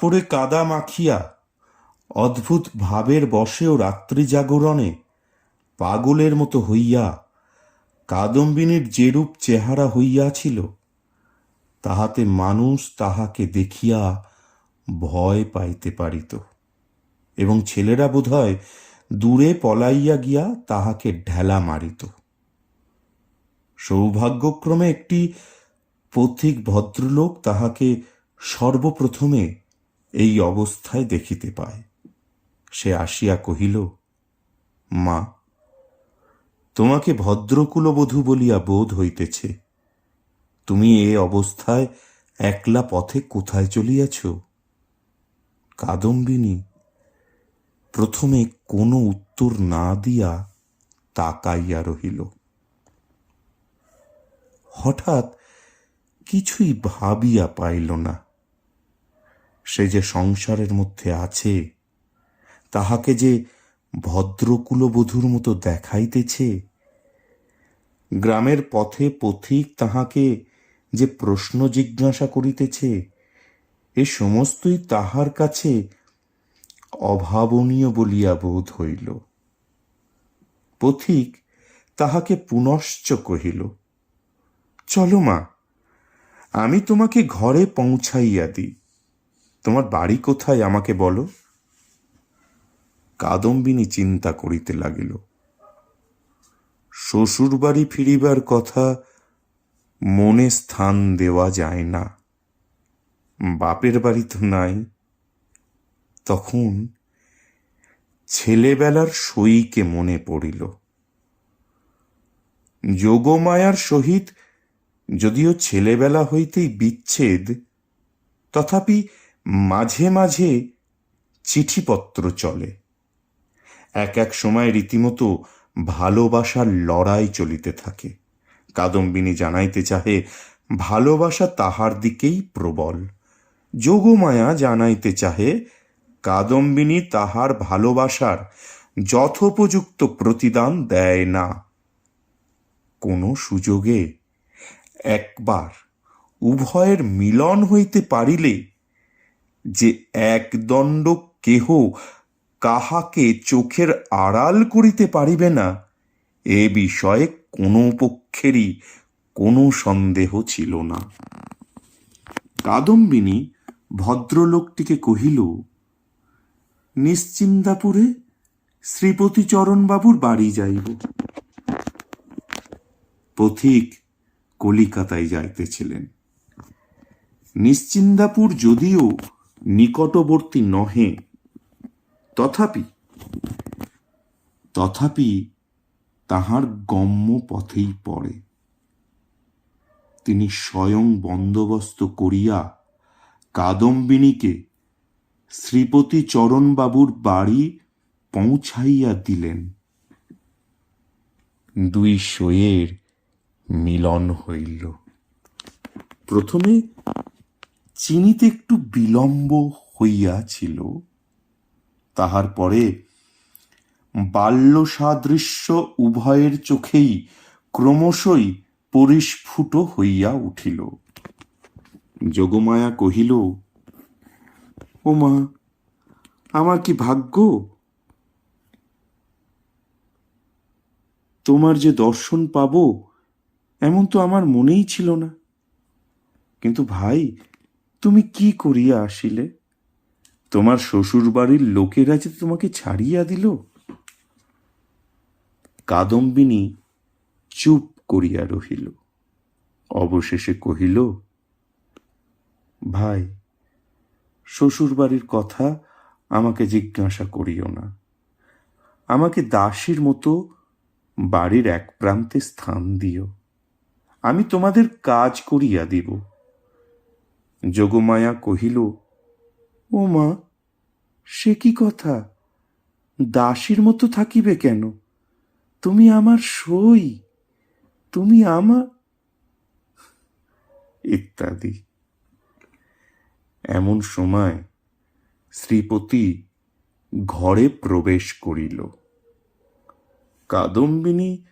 কাপড়ে কাদা মাখিয়া অদ্ভুত ভাবের বসেও রাত্রি জাগরণে পাগলের মতো হইয়া কাদম্বিনীর যেরূপ চেহারা হইয়াছিল, তাহাতে মানুষ তাহাকে দেখিয়া ভয় পাইতে পারিত এবং ছেলেরা বোধহয় দূরে পলাইয়া গিয়া তাহাকে ঢেলা মারিত। সৌভাগ্যক্রমে একটি পথিক ভদ্রলোক তাহাকে সর্বপ্রথমে এই অবস্থায় দেখিতে পায়। সে আসিয়া কহিল, মা, তোমাকে ভদ্রকুলবধূ বলিয়া বোধ হইতেছে। তুমি এ অবস্থায় একলা পথে কোথায় চলিয়াছ? কাদম্বিনী, প্রথমে কোনো উত্তর না দিয়া তাকাইয়া রহিল। হঠাৎ কিছুই ভাবিয়া পাইল না। সে যে সংসারের মধ্যে আছে, তাহাকে যে ভদ্রকুলবধূর মতো দেখাইতেছে, গ্রামের পথে পথিক তাহাকে যে প্রশ্ন জিজ্ঞাসা করিতেছে, এ সমস্তই তাহার কাছে অভাবনীয় বলিয়া বোধ হইল। পথিক তাহাকে পুনশ্চ কহিল, চলো মা, আমি তোমাকে ঘরে পৌঁছাইয়া দিই। তোমার বাড়ি কোথায় আমাকে বলো? কাদম্বিনী চিন্তা করিতে লাগিল। শ্বশুর বাড়ি ফিরিবার কথা মনে স্থান দেওয়া যায় না। বাপের বাড়ি তো নাই। তখন ছেলেবেলার সইকে মনে পড়িল। যোগমায়ার সহিত যদিও ছেলেবেলা হইতেই বিচ্ছেদ, তথাপি মাঝে মাঝে চিঠিপত্র চলে। এক এক সময় রীতিমতো ভালোবাসার লড়াই চলিতে থাকে। কাদম্বিনী জানাইতে চাহে, ভালোবাসা তাহার দিকেই প্রবল। যোগমায়া জানাইতে চাহে, কাদম্বিনী তাহার ভালোবাসার যথোপযুক্ত প্রতিদান দেয় না। কোনো সুযোগে একবার উভয়ের মিলন হইতে পারিলে যে একদণ্ড কেহ কাহাকে চোখের আড়াল করিতে পারিবে না, এ বিষয়ে কোনো পক্ষেরই কোনো সন্দেহ ছিল না। কাদম্বিনী ভদ্রলোকটিকে কহিল, নিশ্চিন্দাপুরে শ্রীপতিচরণবাবুর বাড়ি যাইব। পথিক কলিকাতায় যাইতেছিলেন। নিশ্চিন্দাপুর যদিও নিকটবর্তী নহে। তথাপি তথাপি তাহার গম্য পথেই পড়ে। তিনি স্বয়ং বন্দোবস্ত করিয়া কাদম্বিনীকে শ্রীপতি চরণবাবুর বাড়ি পৌঁছাইয়া দিলেন। দুই সইয়ের মিলন হইল। প্রথমে চিনিতে একটু বিলম্ব হইয়াছিল, তাহার পরে বাল্য সাদৃশ্য উভয়ের চোখেই ক্রমশই পরিস্ফুট হইয়া উঠিল। যোগমায়া কহিল, ও মা, আমার কি ভাগ্য? তোমার যে দর্শন পাব, এমন তো আমার মনেই ছিল না। কিন্তু ভাই তুমি কি করিয়া আসিলে? তোমার শ্বশুর বাড়ির লোকেরা যে তোমাকে ছাড়িয়া দিল? কাদম্বিনী চুপ করিয়া রহিল। অবশেষে কহিল, ভাই শ্বশুর বাড়ির কথা আমাকে জিজ্ঞাসা করিও না। আমাকে দাসীর মতো বাড়ির এক প্রান্তে স্থান দিও। আমি তোমাদের কাজ করিয়া দিব। যোগমায়া কহিল ও মা সে কি কথা? দাসীর মতো থাকিবে কেন? তুমি আমার সই, তুমি আমার ইত্যাদি। এমন সময় শ্রীপতি ঘরে প্রবেশ করিল। কাদম্বিনী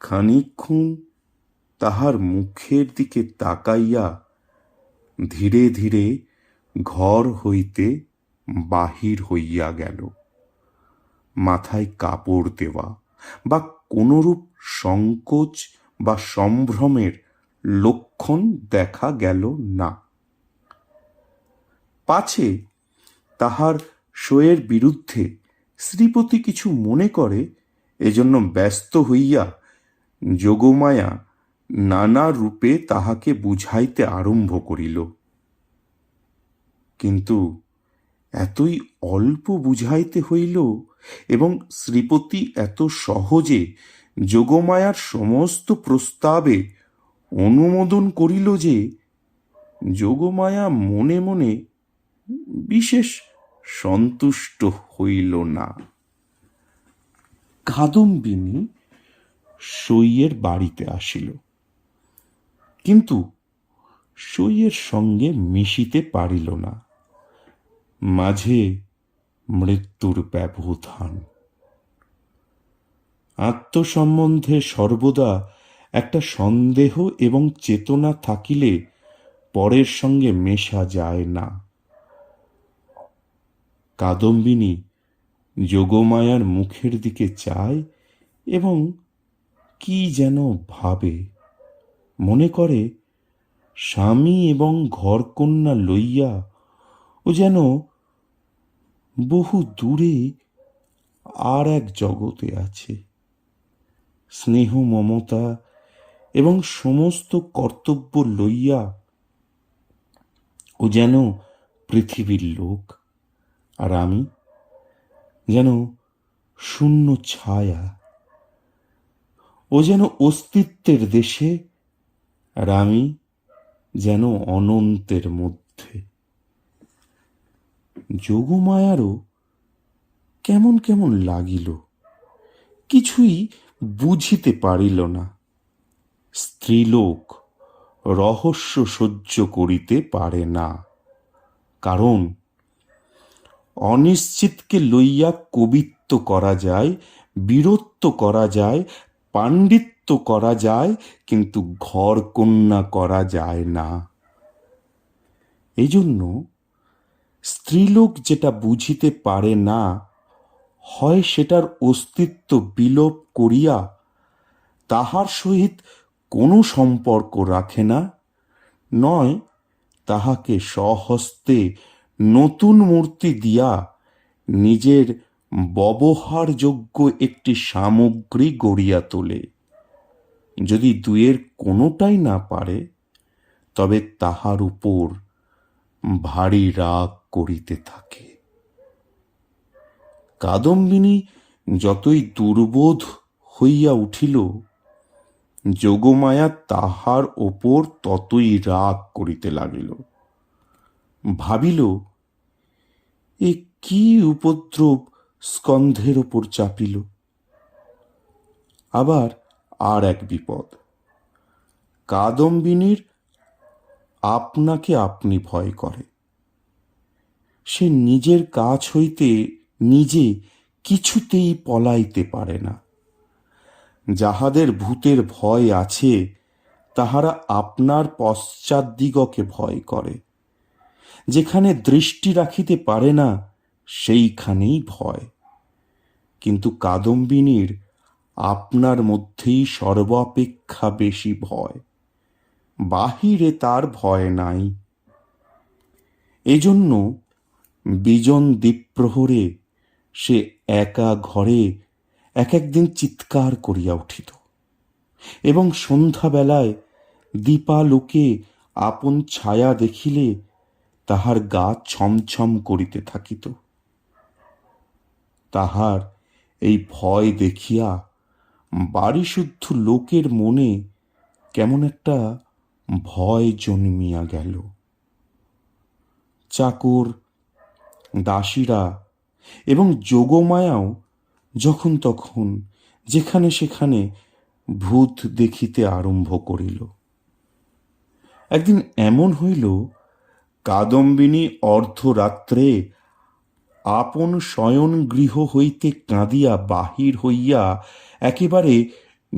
খানিক্ষণ তাহার মুখের দিকে তাকাইয়া ধীরে ধীরে ঘর হইতে বাহির হইয়া গেল। মাথায় কাপড় দেওয়া বা কোনরূপ সংকোচ বা সম্ভ্রমের লক্ষণ দেখা গেল না। পাছে তাহার শোয়ের বিরুদ্ধে শ্রীপতি কিছু মনে করে, এজন্য ব্যস্ত হইয়া যোগমায়া নানা রূপে তাহাকে বুঝাইতে আরম্ভ করিল। কিন্তু এতই অল্প বুঝাইতে হইল এবং শ্রীপতি এত সহজে যোগমায়ার সমস্ত প্রস্তাবে অনুমোদন করিল যে যোগমায়া মনে মনে বিশেষ সন্তুষ্ট হইল না। কাদম্বিনী সইয়ের বাড়িতে আসিল। কিন্তু সইয়ের সঙ্গে মিশিতে পারিল না। মাঝে মৃত্যুর ব্যবধান। আত্মসম্বন্ধে সর্বদা একটা সন্দেহ এবং চেতনা থাকিলে পরের সঙ্গে মেশা যায় না। কাদম্বিনী যোগমায়ার মুখের দিকে চায় এবং কি যেন ভাবে। মনে করে, স্বামী এবং ঘরকন্যা লইয়া ও যেন বহু দূরে আর এক জগতে আছে। স্নেহ, মমতা এবং সমস্ত কর্তব্য লইয়া ও যেন পৃথিবীর লোক আর আমি যেন শূন্য ছায়া ও যেন অস্তিত্বের দেশে আর আমি যেন অনন্তের মধ্যে। যোগমায়ারও কেমন কেমন লাগিল, কিছুই বুঝিতে পারিল না। স্ত্রীলোক রহস্য সহ্য করিতে পারে না, কারণ অনিশ্চিতকে লইয়া কবিত্ব করা যায়, বীরত্ব করা যায়, পাণ্ডিত্য করা যায়, কিন্তু ঘর কন্যা করা যায় না। এই জন্য স্ত্রীলোক যেটা বুঝিতে পারে না, হয় সেটার অস্তিত্ব বিলোপ করিয়া তাহার সহিত কোনো সম্পর্ক রাখে না, নয় তাহাকে স্বহস্তে নতুন মূর্তি দিয়া নিজের ব্যবহারযোগ্য একটি সামগ্রী গড়িয়া তোলে। যদি দুয়ের কোনোটাই না পারে, তবে তাহার উপর ভারী রাগ করিতে থাকে। কাদম্বিনী যতই দুর্বোধ হইয়া উঠিল, যোগমায়া তাহার ওপর ততই রাগ করিতে লাগিল। ভাবিল, এ কি উপদ্রব স্কন্ধের ওপর চাপিল। আবার আর এক বিপদ। কাদম্বিনীর আপনাকে আপনি ভয় করে। সে নিজের কাছ হইতে নিজে কিছুতেই পলাইতে পারে না। যাহাদের ভূতের ভয় আছে, তাহারা আপনার পশ্চাদ্দিগকে ভয় করে। যেখানে দৃষ্টি রাখিতে পারে না, সেইখানেই ভয়। কিন্তু কাদম্বিনীর আপনার মধ্যেই সর্বাপেক্ষা বেশি ভয়। বাহিরে তার ভয় নাই। এজন্য বিজন দ্বীপ্রহরে সে একা ঘরে এক একদিন চিৎকার করিয়া উঠিত এবং সন্ধ্যাবেলায় দীপালোকে আপন ছায়া দেখিলে তাহার গা ছমছম করিতে থাকিত। তাহার এই ভয় দেখিয়া বাড়িশুদ্ধ লোকের মনে কেমন একটা ভয় জন্মিয়া গেল। চাকর, দাসীরা এবং যোগমায়াও যখন তখন যেখানে সেখানে ভূত দেখিতে আরম্ভ করিল। একদিন এমন হইল, কাদম্বিনী অর্ধরাত্রে আপন শয়ন গৃহ হইতে কাঁদিয়া বাহির হইয়া একেবারে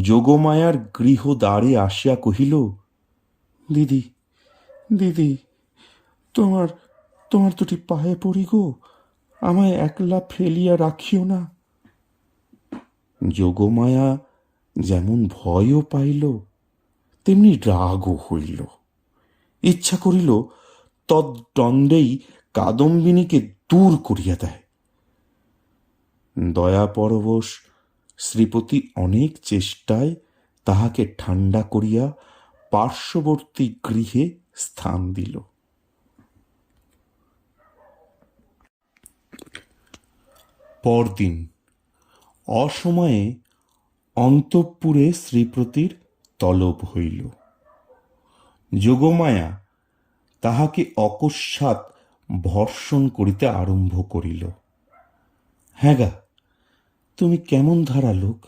যোগমায়ার গৃহ দ্বারে আসিয়া কহিল, দিদি দিদি, তোমার তোমার দুটি পায়ে পড়ি গো, আমায় একলা ফেলিয়া রাখিও না। যোগমায়া যেমন ভয়ও পাইল, তেমনি রাগও হইল। ইচ্ছা করিল তদ্দণ্ডেই কাদম্বিনীকে দূর করিয়া দেয়। দয়া পরবশ শ্রীপতি অনেক চেষ্টায় তাহাকে ঠান্ডা করিয়া পার্শ্ববর্তী গৃহে স্থান দিল। পরদিন অসময়ে অন্তঃপুরে শ্রীপতির তলব হইল। যোগমায়া তাহাকে অকস্মাৎ ভর্ষণ করিতে আরম্ভ করিল। হ্যাঁ গা, তুমি কেমন ধারা লোক?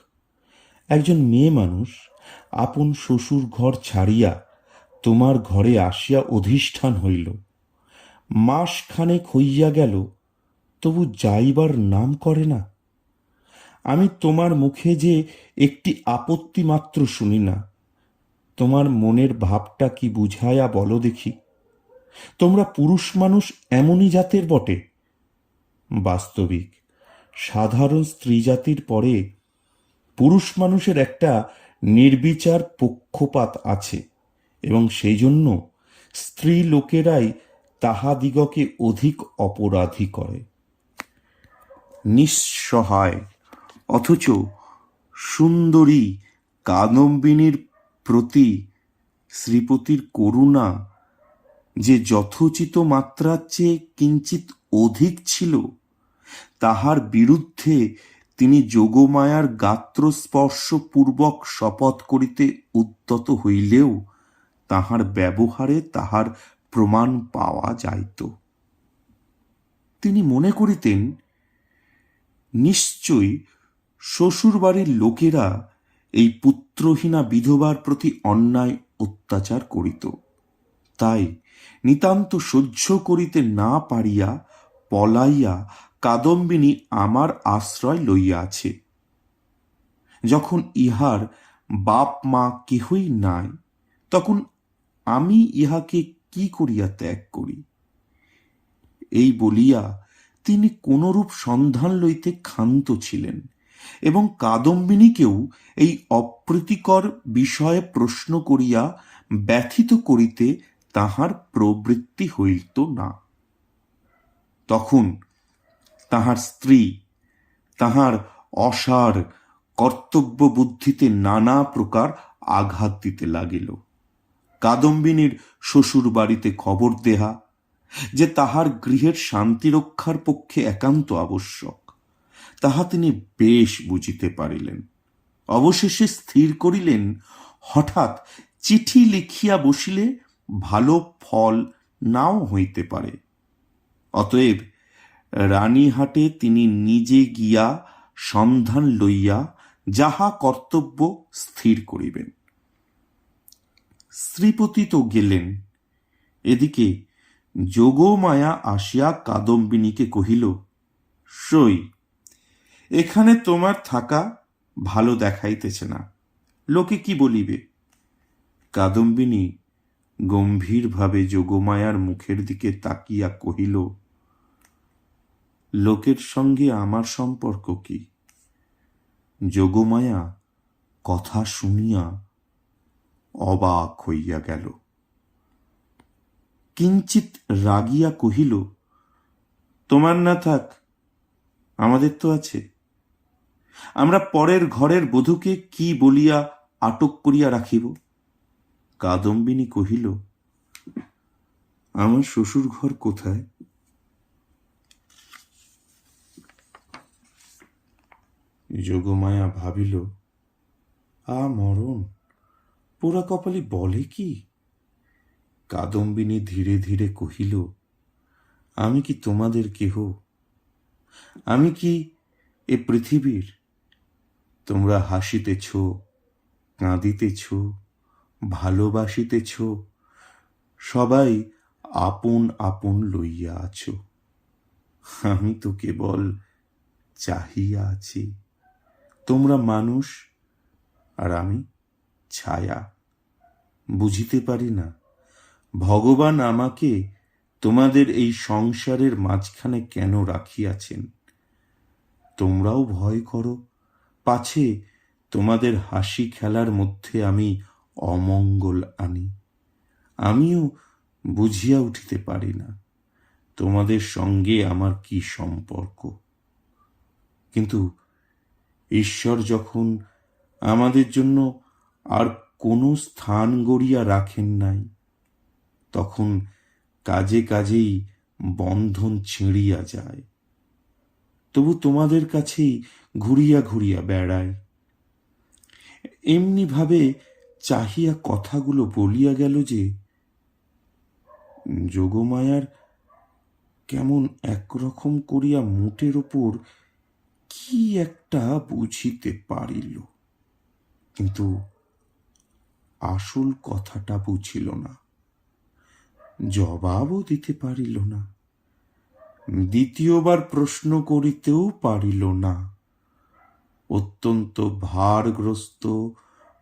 একজন মেয়ে মানুষ আপন শ্বশুর ঘর ছাড়িয়া তোমার ঘরে আসিয়া অধিষ্ঠান হইল। মাস খানেক হইয়া গেল, তবু যাইবার নাম করে না। আমি তোমার মুখে যে একটি আপত্তি মাত্র শুনি না। তোমার মনের ভাবটা কি বুঝায়া বলো দেখি। তোমরা পুরুষ মানুষ এমনই জাতের বটে। বাস্তবিক, সাধারণ স্ত্রী জাতির পরে পুরুষ মানুষের একটা নির্বিচার পক্ষপাত আছে এবং সেই জন্য স্ত্রী লোকেরাই তাহাদিগকে অধিক অপরাধী করে। নিঃসহায়, অথচ সুন্দরী কাদম্বিনীর প্রতি শ্রীপতির করুণা যে যথোচিত মাত্রার চেয়ে কিঞ্চিত অধিক ছিল, তাহার বিরুদ্ধে তিনি যোগমায়ার গাত্রস্পর্শপূর্বক শপথ করিতে উদ্যত হইলেও তাহার ব্যবহারে তাহার প্রমাণ পাওয়া যাইত। তিনি মনে করিতেন, নিশ্চয়ই শ্বশুরবাড়ির লোকেরা এই পুত্রহীনা বিধবার প্রতি অন্যায় অত্যাচার করিত। তাই নিতান্ত সহ্য করিতে না পারিয়া পলাইয়া কাদম্বিনী আমার আশ্রয় লইয়া আছে যখন ইহার বাপ মা কেহই নাই, তখন আমি ইহাকে কি করিয়া ত্যাগ করি? এই বলিয়া তিনি কোনরূপ সন্ধান লইতে ক্ষান্ত ছিলেন এবং কাদম্বিনীকেও এই অপ্রীতিকর বিষয়ে প্রশ্ন করিয়া ব্যথিত করিতে তাহার প্রবৃত্তি হইত না। তখন তাহার স্ত্রী তাহার অসার কর্তব্য বুদ্ধিতে নানা প্রকার আঘাত দিতে লাগিল। কাদম্বিনীর শ্বশুর বাড়িতে খবর দেহা যে তাহার গৃহের শান্তি রক্ষার পক্ষে একান্ত আবশ্যক, তাহা তিনি বেশ বুঝিতে পারিলেন। অবশেষে স্থির করিলেন, হঠাৎ চিঠি লিখিয়া বসিলে ভালো ফল নাও হইতে পারে। অতএব রানীহাটে তিনি নিজে গিয়া সন্ধান লইয়া যাহা কর্তব্য স্থির করিবেন। শ্রীপতি তো গেলেন। এদিকে যোগমায়া আসিয়া কাদম্বিনীকে কহিল, সই, এখানে তোমার থাকা ভালো দেখাইতেছে না। লোকে কি বলিবে? কাদম্বিনী গম্ভীরভাবে যোগমায়ার মুখের দিকে তাকিয়া কহিল, লোকের সঙ্গে আমার সম্পর্ক কি? যোগমায়া কথা শুনিয়া অবাক হইয়া গেল। কিঞ্চিত রাগিয়া কহিল, তোমার না থাক, আমাদের তো আছে। আমরা পরের ঘরের বধূকে কি বলিয়া আটক করিয়া রাখিব? কাদম্বিনী কহিল, আমার শ্বশুর ঘর কোথায়? যোগমায়া ভাবিল আ মরণ পোড়া কপালি বলে কি? কাদম্বিনী ধীরে ধীরে কহিল, আমি কি তোমাদের কেহ? আমি কি এ পৃথিবীর? তোমরা হাসিতেছ, কাঁদিতেছ ভালোবাসিতেছ, সবাই আপন আপন লইয়া আছো। আমি তো কেবল চাহিয়া আছি, তোমরা মানুষ আর আমি ছায়া। বুঝিতে পারি না, ভগবান আমাকে তোমাদের এই সংসারের মাঝখানে কেন রাখিয়াছেন? তোমরাও ভয় করো, পাছে তোমাদের হাসি খেলার মধ্যে আমি অমঙ্গল আনি। আমিও বুঝিয়া উঠিতে পারি না, তোমাদের সঙ্গে আমার কি সম্পর্ক? কিন্তু ঈশ্বর যখন আমাদের জন্য আর কোনো স্থান গড়িয়া রাখেন নাই, তখন কাজে কাজেই বন্ধন ছিঁড়িয়া যায়। তবু তোমাদের কাছেই ঘুরিয়া ঘুরিয়া বেড়ায়। এমনি ভাবে চাহিয়া কথাগুলো বলিয়া গেল যে, যোগমায়ার কেমন একরকম করিয়া মুটের ওপর কি একটা বুঝিতে পারিল। কিন্তু আসল কথাটা বুঝিল না, জবাবও দিতে পারিল না, দ্বিতীয়বার প্রশ্ন করিতেও পারিল না। অত্যন্ত ভারগ্রস্ত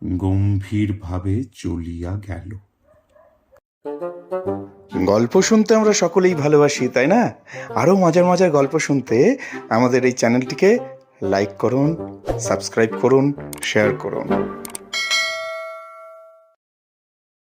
গম্ভীরভাবে চলিয়া গেল। গল্প শুনতে আমরা সকলেই ভালোবাসি, তাই না? আরও মজার মজার গল্প শুনতে আমাদের এই চ্যানেলটিকে লাইক করুন, সাবস্ক্রাইব করুন, শেয়ার করুন।